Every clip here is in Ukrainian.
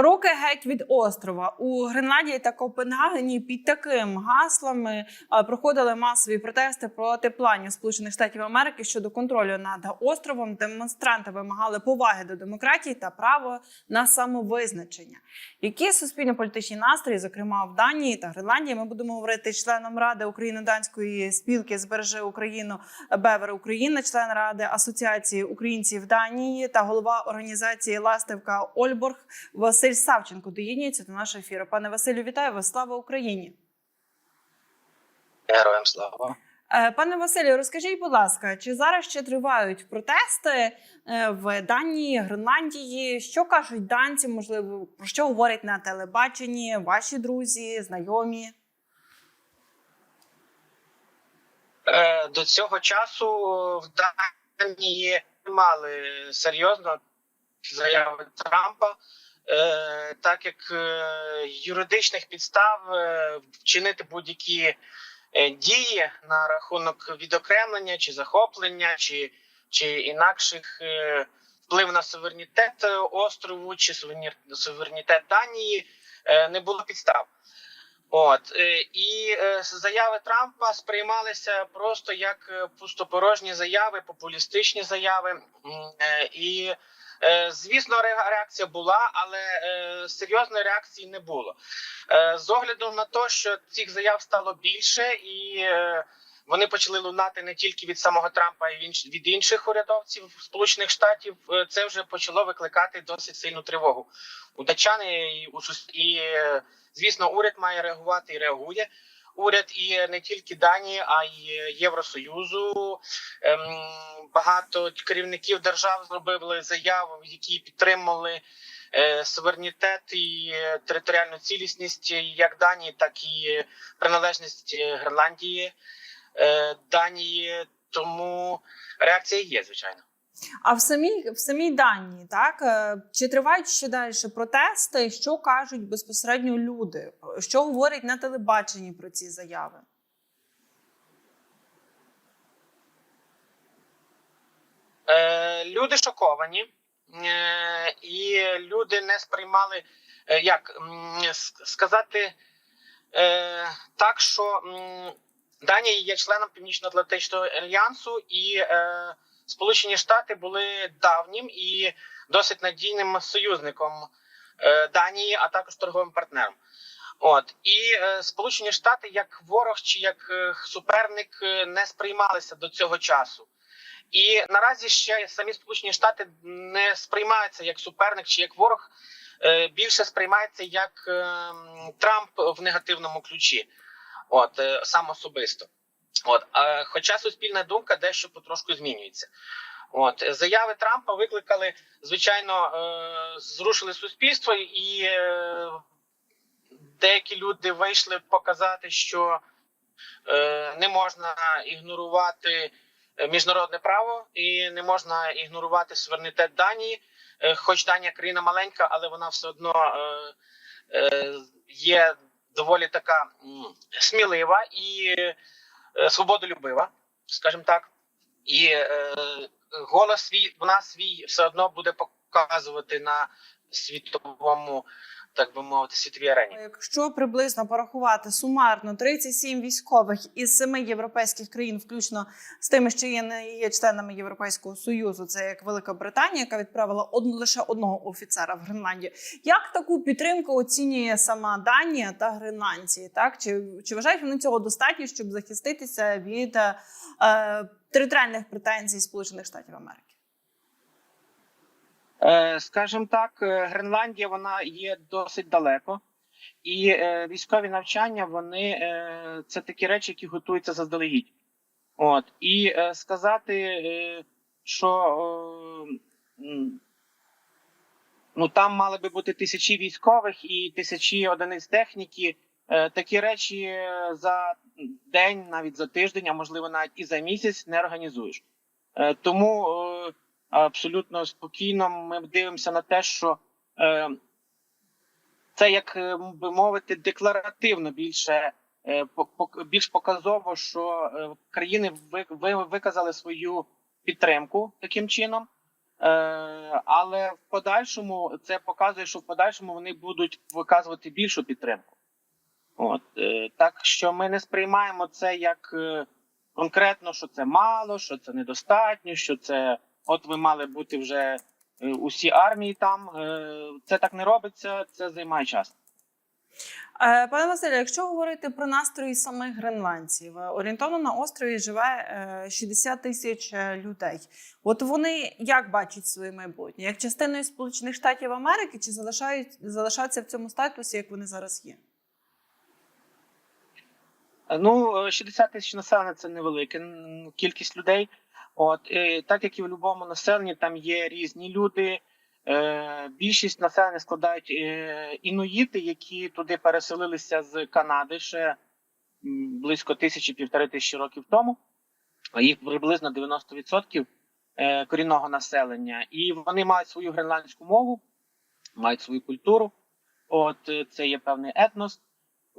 Руки геть від острова у Гренландії та Копенгагені під таким гаслами проходили масові протести проти планів Сполучених Штатів Америки щодо контролю над островом. Демонстранти вимагали поваги до демократії та право на самовизначення. Які суспільно-політичні настрої, зокрема в Данії та Гренландії, ми будемо говорити членом ради Україно-данської спілки збережи Україну Бевер Україна, член ради Асоціації українців Данії та голова організації Ластівка Ольборг Василь Савченко доєднується до нашого ефіру. Пане Василю, вітаю вас! Слава Україні! Героям слава. Е, Пане Василю, розкажіть, будь ласка, чи зараз ще тривають протести е, в Данії, Гренландії? Що кажуть данці? Можливо, про що говорять на телебаченні ваші друзі, знайомі? Е, До цього часу в Данії мали серйозно заяви Трампа, так як е, юридичних підстав е, вчинити будь-які е, дії на рахунок відокремлення чи захоплення, чи, чи інакших е, вплив на суверенітет острову чи суверенітет, Данії е, не було підстав. От е, і е, заяви Трампа сприймалися просто як е, пустопорожні заяви, популістичні заяви. Е, І е, звісно, реакція була, але е, серйозної реакції не було. Е, З огляду на те, що цих заяв стало більше, і е, вони почали лунати не тільки від самого Трампа, а й від інших урядовців Сполучених Штатів. е, Це вже почало викликати досить сильну тривогу у датчани і і е, Звісно, уряд має реагувати і реагує. Уряд і не тільки Данії, а й Євросоюзу. Ем, багато керівників держав зробили заяви, які підтримали е, суверенітет і територіальну цілісність як Данії, так і приналежність Гренландії е, Данії. Тому реакція є, звичайно. А в самій в самій Данії, так е, чи тривають ще далі протести? Що кажуть безпосередньо люди? Що говорять на телебаченні про ці заяви? Е, люди шоковані, е, і люди не сприймали, е, як сказати е, так, що м, Данія є членом Північно-Атлантичного альянсу, і е, Сполучені Штати були давнім і досить надійним союзником е, Данії, а також торговим партнером. От і е, Сполучені Штати як ворог чи як е, суперник не сприймалися до цього часу. І наразі ще самі Сполучені Штати не сприймаються як суперник чи як ворог, більше сприймається як е, Трамп в негативному ключі, от сам особисто. От, е, хоча суспільна думка дещо потрошку змінюється. От заяви Трампа викликали, звичайно, е, зрушили суспільство, і е, деякі люди вийшли показати, що е, не можна ігнорувати е, міжнародне право і не можна ігнорувати суверенітет Данії. Е, Хоч Данія країна маленька, але вона все одно е, е, є доволі така смілива і свободолюбива, скажімо так. І е, голос свій вона свій все одно буде показувати на світовому, так би мовити, світовій арені. Якщо приблизно порахувати сумарно 37 військових із семи європейських країн, включно з тими, що є не є членами Європейського союзу, це як Велика Британія, яка відправила од, лише одного офіцера в Гренландію. Як таку підтримку оцінює сама Данія та гренландці? Так чи, чи вважають вони цього достатньо, щоб захиститися від е, е, територіальних претензій Сполучених Штатів Америки? Е, Скажімо так, е, Гренландія вона є досить далеко, і е, військові навчання вони це такі речі, які готуються заздалегідь. От і сказати, що ну там мали би бути тисячі військових і тисячі одиниць техніки. Такі речі за день, навіть за тиждень, а можливо навіть і за місяць не організуєш. Тому абсолютно спокійно ми дивимося на те, що е, це, як е, би мовити, декларативно більше е, більш показово, що е, країни ви, ви, виказали свою підтримку таким чином. Але в подальшому це показує, що в подальшому вони будуть виказувати більшу підтримку. От так що ми не сприймаємо це як конкретно, що це мало, що це недостатньо, що це от ви мали бути вже е, усі армії там. Е, це так не робиться, це займає час. Е, Пане Василю, якщо говорити про настрої самих гренландців, орієнтовно на острові живе е, 60 тисяч людей. От вони як бачать своє майбутнє? Як частиною Сполучених Штатів Америки чи залишають залишаються в цьому статусі, як вони зараз є? Ну, е, 60 тисяч населення це невелика кількість людей. От е, так як і в будь-якому населенні, там є різні люди. Е, Більшість населення складають е, інуїти, які туди переселилися з Канади ще близько тисячі півтори тисячі років тому. Їх приблизно 90% е, корінного населення, і вони мають свою гренландську мову, мають свою культуру. От е, це є певний етнос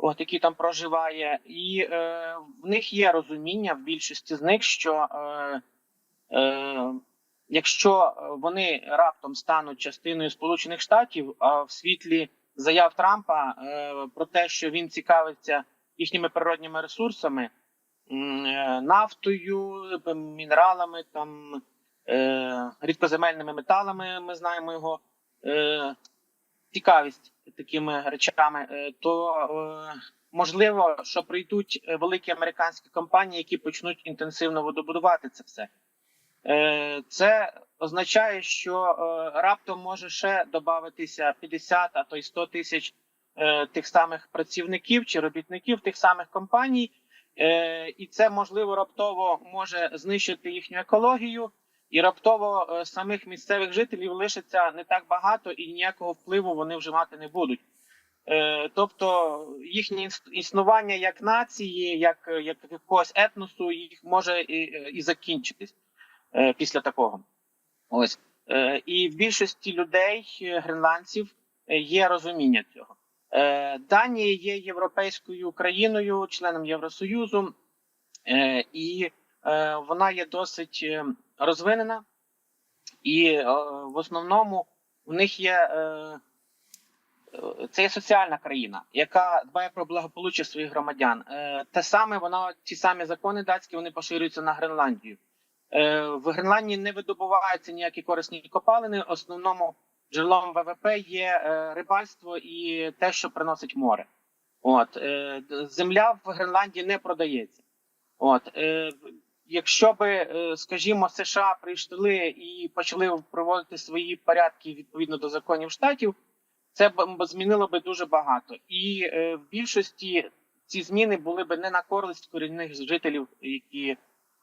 от який там проживає, і е, в них є розуміння в більшості з них, що е, якщо вони раптом стануть частиною Сполучених Штатів, а в світлі заяв Трампа е, про те, що він цікавиться їхніми природніми ресурсами, е, нафтою, е, мінералами, там е, рідкоземельними металами, ми знаємо його. Е, цікавість такими речами, е, то е, можливо, що прийдуть е, великі американські компанії, які почнуть інтенсивно видобудувати це все. Е, Це означає, що е, раптом може ще додатися 50, а то й 100 тисяч е, тих самих працівників чи робітників тих самих компаній, і це можливо раптово може знищити їхню екологію. І раптово самих місцевих жителів лишиться не так багато, і ніякого впливу вони вже мати не будуть. Тобто їхнє іс- існування як нації, як, як якогось етносу, їх може і, і закінчитись е, після такого. Ось. Е, і в більшості людей, е, гренландців, є розуміння цього. Е, Данія є європейською країною, членом Євросоюзу, і вона є досить розвинена, і в основному в них є це є соціальна країна, яка дбає про благополуччя своїх громадян. Те саме вона ті самі закони датські вони поширюються на Гренландію. Е, в Гренландії не видобуваються ніякі корисні копалини. Основному джерелом ВВП є е, рибальство і те, що приносить море. От е, земля в Гренландії не продається. От якщо би, скажімо, США прийшли і почали проводити свої порядки відповідно до законів штатів, це б змінило би дуже багато. І в більшості ці зміни були б не на користь корінних жителів, які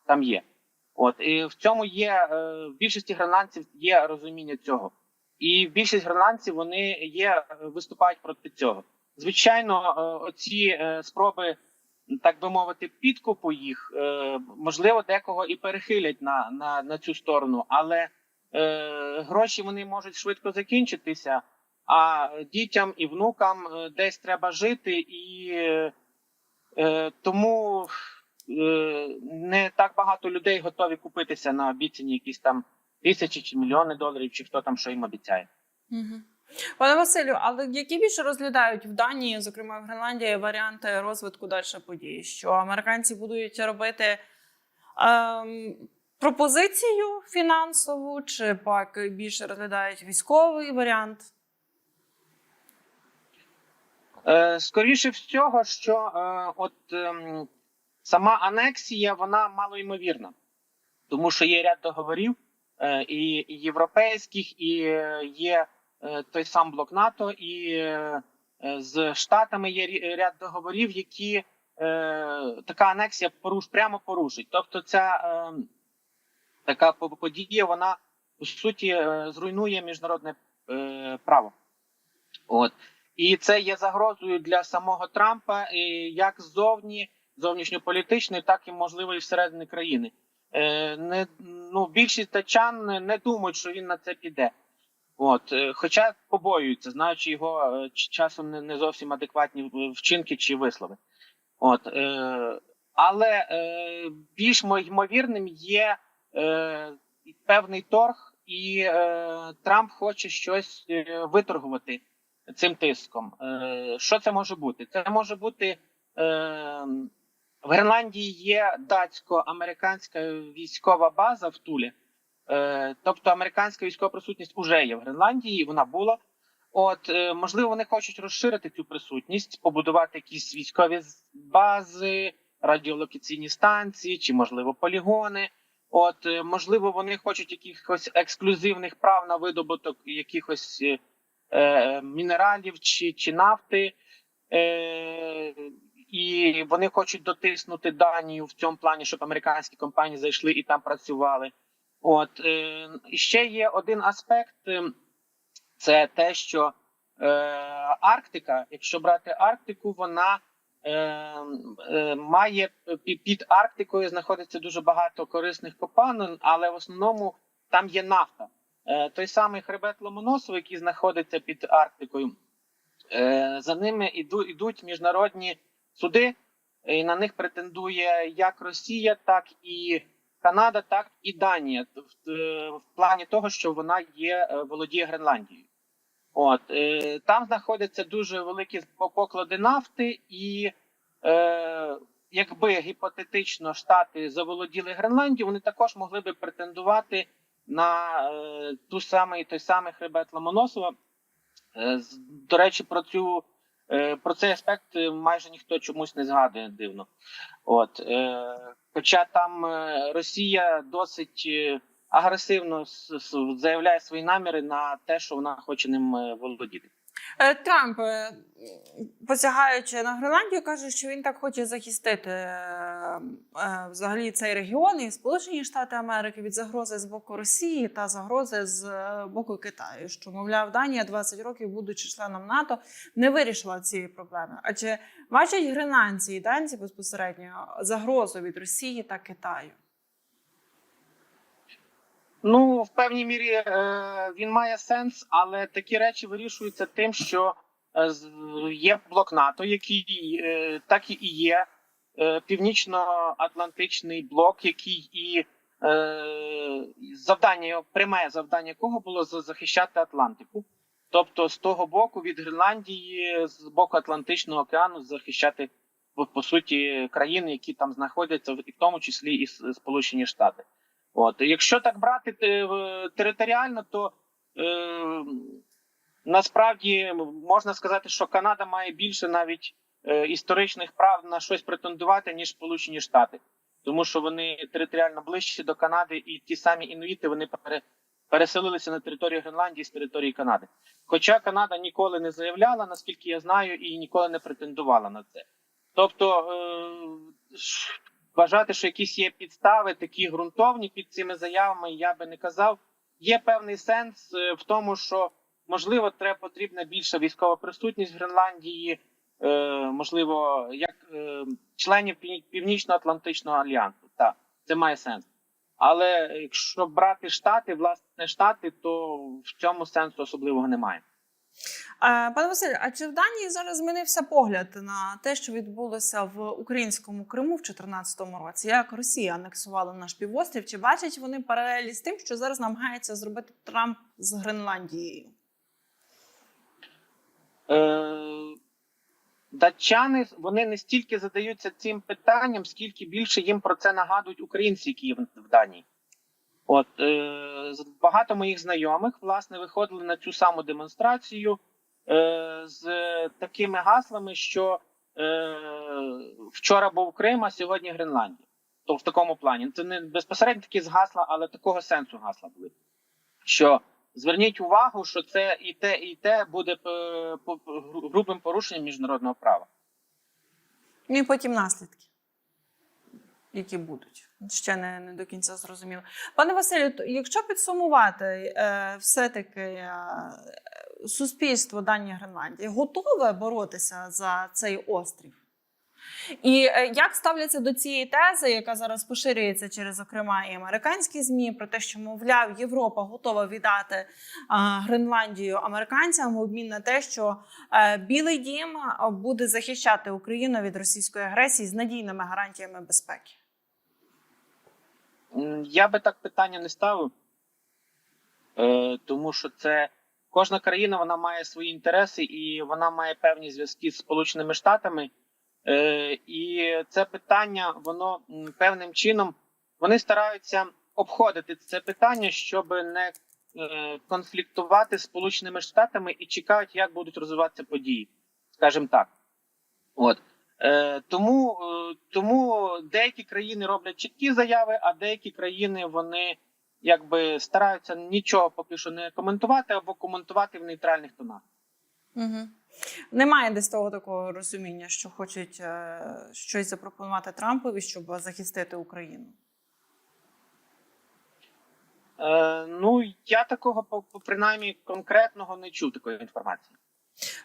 там є. От і в цьому є е, в більшості гренландців є розуміння цього, і більшість гренландців вони є е, виступають проти цього. Звичайно, е, оці спроби, так би мовити, підкупу їх можливо декого і перехилять на, на, на цю сторону, але гроші вони можуть швидко закінчитися. А дітям і внукам десь треба жити, і е, тому не так багато людей готові купитися на обіцяні якісь там тисячі чи мільйони доларів, чи хто там що їм обіцяє. Угу. Пане Василю, але які більше розглядають в Данії, зокрема в Гренландії, варіанти розвитку далі подій? Що американці будуть робити ем, пропозицію фінансову, чи пак більше розглядають військовий варіант? Е, скоріше всього, що е, от ем, сама анексія вона малоймовірна, тому що є ряд договорів е, і, європейських, і е, є е, той сам блок НАТО, і з Штатами є ряд договорів, які така анексія поруш, прямо порушить. Тобто, ця така подія, вона по суті зруйнує міжнародне право. От. І це є загрозою для самого Трампа, як ззовні, зовнішньополітичної, так і можливо і всередині країни. Е, не, ну, більшість тачан не, не думають, що він на це піде. От, е, хоча побоюються, знаючи його е, часом не, не зовсім адекватні вчинки чи вислови. От, е, але е, більш ймовірним є е, певний торг і е, Трамп хоче щось е, виторгувати цим тиском. Е, що це може бути? Це може бути е, в Гренландії є датсько-американська військова база в Тулі. Е, тобто американська військова присутність вже є в Гренландії, вона була. От, е, можливо, вони хочуть розширити цю присутність, побудувати якісь військові бази, радіолокаційні станції, чи, можливо, полігони. От, е, можливо, вони хочуть якихось ексклюзивних прав на видобуток якихось е, мінералів чи, чи нафти. Е, і вони хочуть дотиснути Данію в цьому плані, щоб американські компанії зайшли і там працювали. От е, і ще є один аспект: е, це те, що е, Арктика, якщо брати Арктику, вона е, е, має під Арктикою знаходиться дуже багато корисних копалин, але в основному там є нафта. Е, той самий хребет Ломоносов, який знаходиться під Арктикою, за ними іду, ідуть міжнародні суди, і на них претендує як Росія, так і Канада, так і Данія в, е, в плані того, що вона є е, володіє Гренландією. От е, там знаходяться дуже великі поклади нафти, і е, якби гіпотетично штати заволоділи Гренландією, вони також могли би претендувати на е, ту самий той самий хребет Ломоносова. Е, до речі, про цю е, про цей аспект е, майже ніхто чомусь не згадує дивно. От е, хоча там е, Росія досить е, агресивно заявляє свої наміри на те, що вона хоче ним е, володіти. Е, Трамп, е, посягаючи на Гренландію, каже, що він так хоче захистити е, взагалі цей регіон і Сполучені Штати Америки від загрози з боку Росії та загрози з боку Китаю. Що мовляв, Данія 20 років, будучи членом НАТО, не вирішила цієї проблеми. А чи бачать гренландці і данці безпосередньо загрозу від Росії та Китаю? Ну, в певній мірі е, він має сенс, але такі речі вирішуються тим, що е, є блок НАТО, який е, так і є північно-атлантичний блок, який і е, завдання пряме завдання якого було захищати Атлантику. Тобто, з того боку від Гренландії, з боку Атлантичного океану, захищати по- суті країни, які там знаходяться, в тому числі і Сполучені Штати. От, якщо так брати територіально, то е, насправді можна сказати, що Канада має більше навіть е, історичних прав на щось претендувати, ніж Сполучені Штати, тому що вони територіально ближчі до Канади, і ті самі інуїти вони пере, переселилися на територію Гренландії з території Канади. Хоча Канада ніколи не заявляла, наскільки я знаю, і ніколи не претендувала на це. Тобто е, вважати, що якісь є підстави, такі ґрунтовні під цими заявами, я би не казав. Є певний сенс е, в тому, що можливо треба потрібна більша військова присутність в Гренландії, е, можливо, як е, членів Північно-Атлантичного альянсу. Так, це має сенс. Але якщо брати штати, власне штати, то в цьому сенсу особливого немає. Пане Василь, а чи в Данії зараз змінився погляд на те, що відбулося в українському Криму в 2014 році? Як Росія анексувала наш півострів? Чи бачать вони паралелі з тим, що зараз намагається зробити Трамп з Гренландією? Е, датчани вони не стільки задаються цим питанням, скільки більше їм про це нагадують українці, які в Данії. От е, багато моїх знайомих власне виходили на цю саму демонстрацію з такими гаслами, що е, вчора був Крим, а сьогодні Гренландія. То в такому плані. Це не безпосередньо такі з гасла, але такого сенсу гасла були. Що зверніть увагу, що це і те, і те буде е, грубим порушенням міжнародного права. Ну і потім наслідки, які будуть. Ще не, не до кінця зрозуміло. Пане Василю, якщо підсумувати, е, все-таки е, суспільство Данії Гренландії готове боротися за цей острів? І е, як ставляться до цієї тези, яка зараз поширюється через, зокрема, і американські змі, про те, що мовляв, Європа готова віддати Гренландію американцям в обмін на те, що е, Білий Дім буде захищати Україну від російської агресії з надійними гарантіями безпеки? Я би так питання не ставив. Е, тому що це кожна країна вона має свої інтереси і вона має певні зв'язки з Сполученими Штатами. Е, і це питання, воно певним чином вони стараються обходити це питання, щоб не е, конфліктувати з Сполученими Штатами і чекають, як будуть розвиватися події, скажімо так. От. Е, тому, е, тому деякі країни роблять чіткі заяви, а деякі країни вони якби стараються нічого поки що не коментувати або коментувати в нейтральних тонах. Угу. Немає десь того такого розуміння, що хочуть е, щось запропонувати Трампові, щоб захистити Україну. Е, ну я такого принаймні конкретного не чув такої інформації.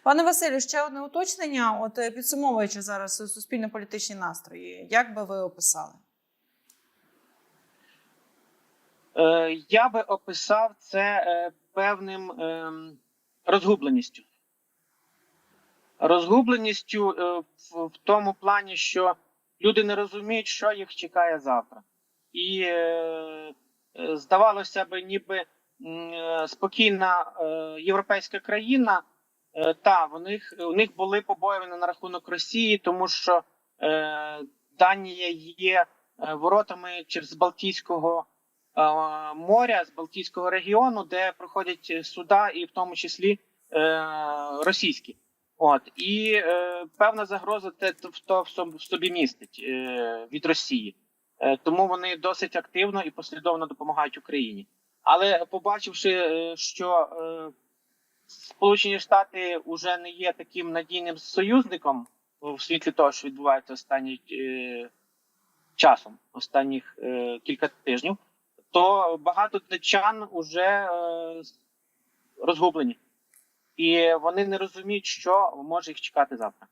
Пане Василю, ще одне уточнення. От е, підсумовуючи зараз суспільно-політичні настрої, як би ви описали? Е, я би описав це е, певним ем, розгубленістю. Розгубленістю е, в, тому плані, що люди не розуміють, що їх чекає завтра. І е, е, здавалося б, ніби е, спокійна е, європейська країна. Е, та, в них, у них були побоювання на рахунок Росії, тому що е, Данія є е, воротами через Балтійського е, моря, з Балтійського регіону, де проходять суда, і в тому числі е, російські. От і е, певна загроза те то в собі містить е, від Росії, е, тому вони досить активно і послідовно допомагають Україні. Але побачивши, е, що е, Сполучені Штати вже не є таким надійним союзником в світлі того, що відбувається останнім е, часом, останніх е, кілька тижнів, то багато датчан вже е, розгублені, і вони не розуміють, що може їх чекати завтра.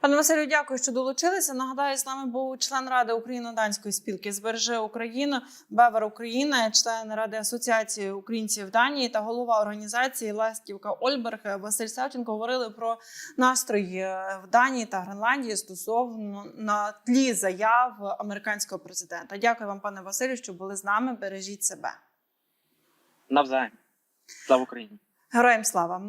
Пане Василю, дякую, що долучилися. Нагадаю, з нами був член ради Україно-данської спілки Збережи Україну, Бевер Україна, член ради Асоціації українців в Данії та голова організації Ластівка Ольберг Василь Савченко говорили про настрої в Данії та Гренландії стосовно на тлі заяв американського президента. Дякую вам, пане Василю, що були з нами. Бережіть себе. Навзаєм. Слава Україні! Героям слава!